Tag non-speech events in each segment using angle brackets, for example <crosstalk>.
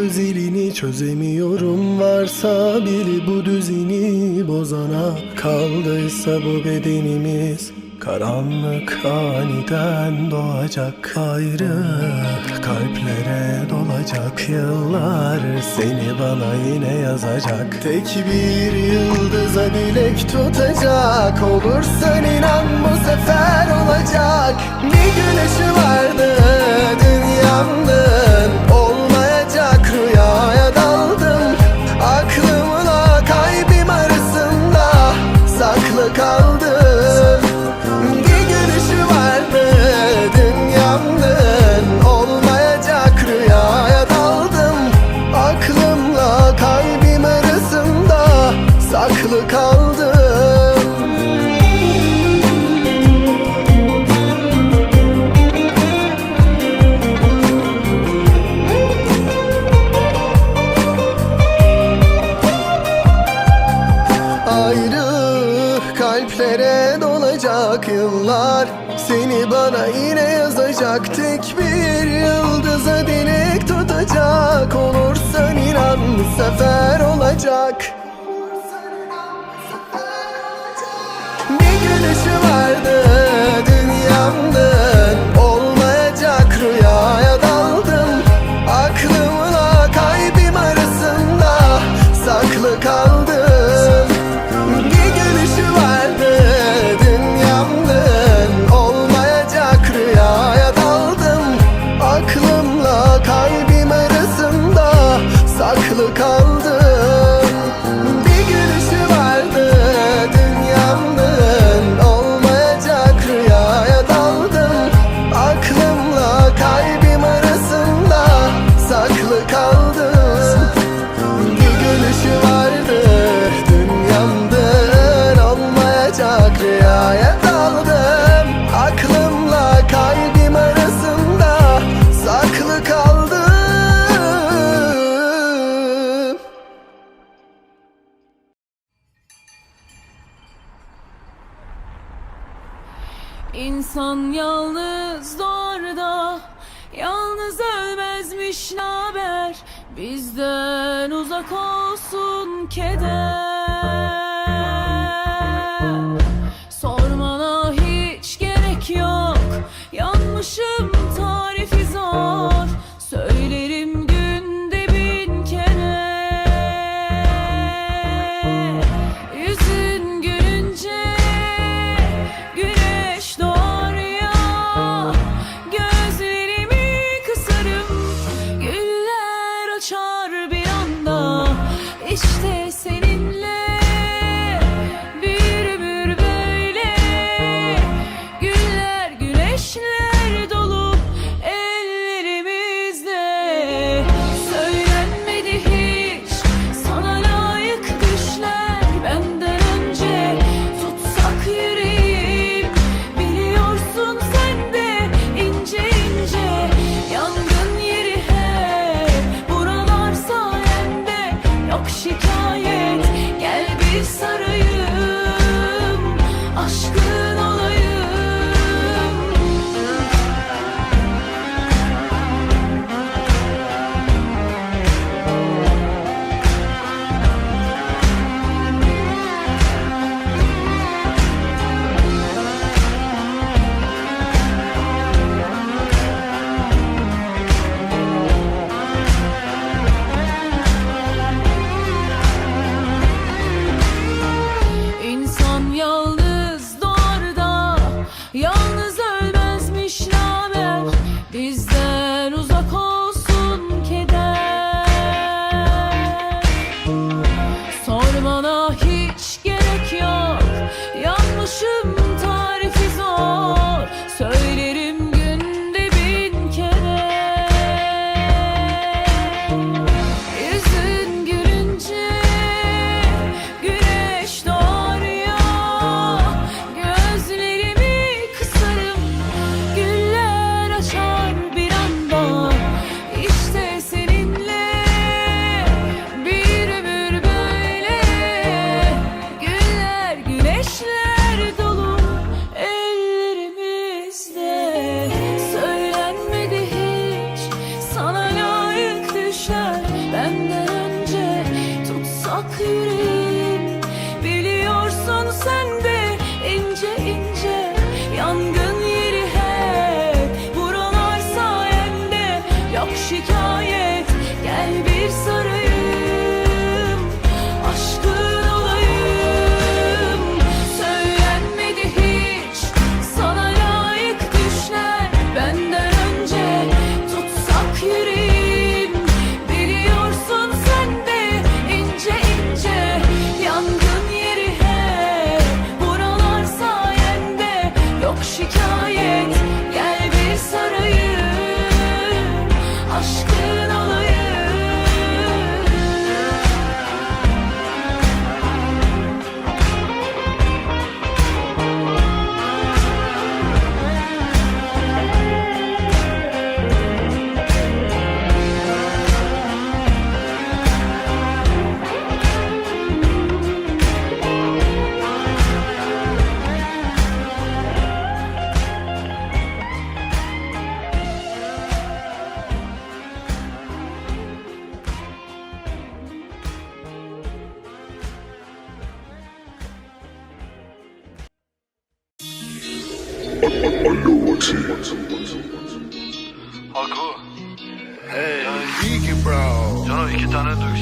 özelini çözemiyorum. Varsa biri bu düzeni bozana Kaldıysa bu bedenimiz Karanlık aniden doğacak. Ayrı Kalplere dolacak. Yıllar Seni bana yine yazacak. Tek bir yıldıza dilek tutacak. Olursan inan bu sefer olacak. Bir güneşi vardı dün call dolacak yıllar Seni bana yine yazacak Tek bir yıldıza dilek tutacak Olursan inan bu sefer olacak. Bir gülüşü vardı İnsan yalnız doğar Yalnız ölmezmiş haber? Bizden uzak olsun keder. Sormana hiç gerek yok Yanmışım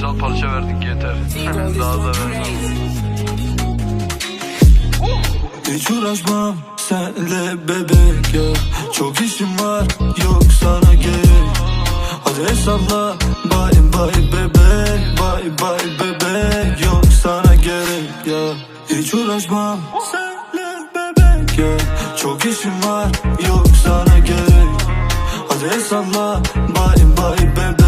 duygusal parça verdik yeter. Daha da. Hiç uğraşmam senle bebek ya. Çok işim var yok sana gerek. Hadi hesapla bye bye bebek Bye bye bebek. Yok sana gerek ya. Hiç uğraşmam senle bebek ya. Çok işim var yok sana gerek. Hadi hesapla bye bye bebek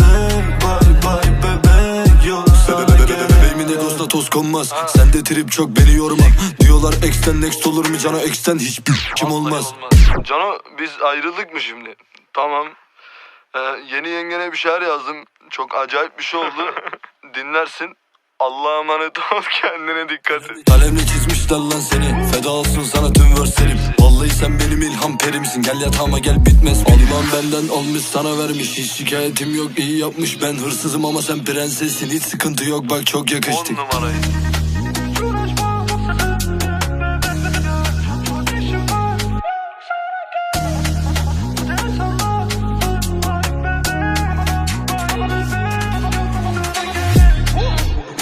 Toz konmaz Sende trip çok beni yorma Diyorlar ex'ten next olur mu cana ex'ten hiçbir kim Vallahi olmaz Cano biz ayrıldık mı şimdi? Tamam. Ee, yeni yengene bir şeyler yazdım. Çok acayip bir şey oldu. <laughs> Dinlersin. Allah'a emanet ol <laughs> kendine dikkat et. Kalemle çizmişler lan seni. Feda olsun sana tüm verslerim Vallahi sen benim ilham perimsin. Gel yatağıma gel bitmez. Allah'ım benden almış sana vermiş. Hiç şikayetim yok iyi yapmış. Ben hırsızım ama sen prensessin. Hiç sıkıntı yok bak çok 10 yakıştık numarayı.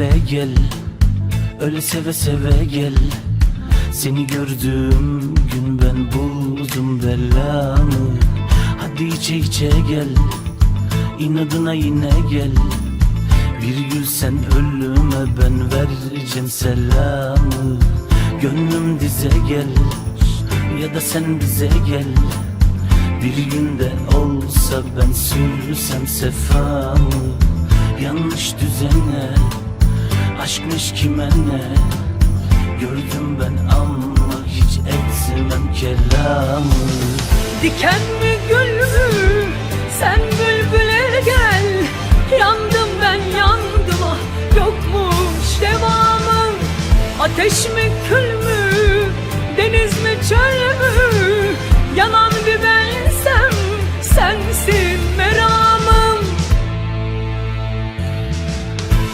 güle gel. Öyle seve seve gel. Seni gördüğüm gün ben buldum belamı. Hadi içe içe gel. İnadına yine gel. Bir gül sen ölüme ben vereceğim selamı. Gönlüm dize gel. Ya da sen bize gel. Bir günde olsa ben sürsem sefamı. Yanlış düzene Aşkmış kime ne Gördüm ben ama hiç etmem kelamı Diken mi gül mü? Sen bülbüle gel Yandım ben yandım ah Yokmuş devamı Ateş mi kül mü? Deniz mi çöl mü? Yanan bir bensem Sensin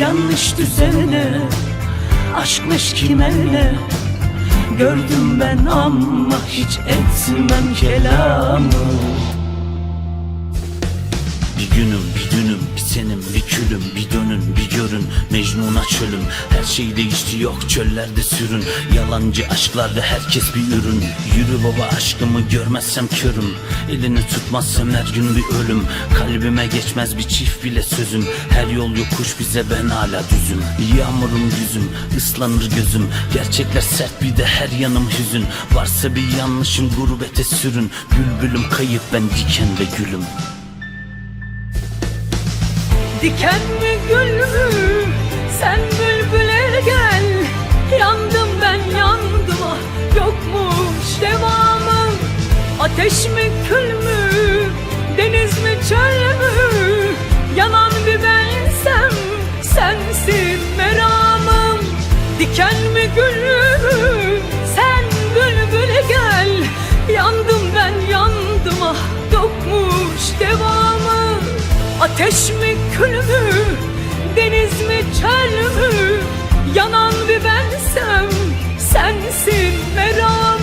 Yanlış düzene Aşkmış kime ne Gördüm ben ama hiç etmem kelamı Bir günüm bir dünüm bir senim bir külüm Bir dönün bir görün Mecnun'a çölüm. Her şey değişti yok çöllerde sürün. Yalancı aşklarda herkes bir ürün. Yürü baba aşkımı görmezsem körüm. Elini tutmazsam her gün bir ölüm. Kalbime geçmez bir çift bile sözüm. Her yol yokuş bize ben hala düzüm. Yağmurum yüzüm ıslanır gözüm. Gerçekler sert bir de her yanım hüzün. Varsa bir yanlışım gurbete sürün. Bülbülüm kayıp ben diken ve gülüm Diken mi gül mü? Sen bülbüle Taş mı kül mü deniz mi çöl mü? Yanan bir bensem sensin meram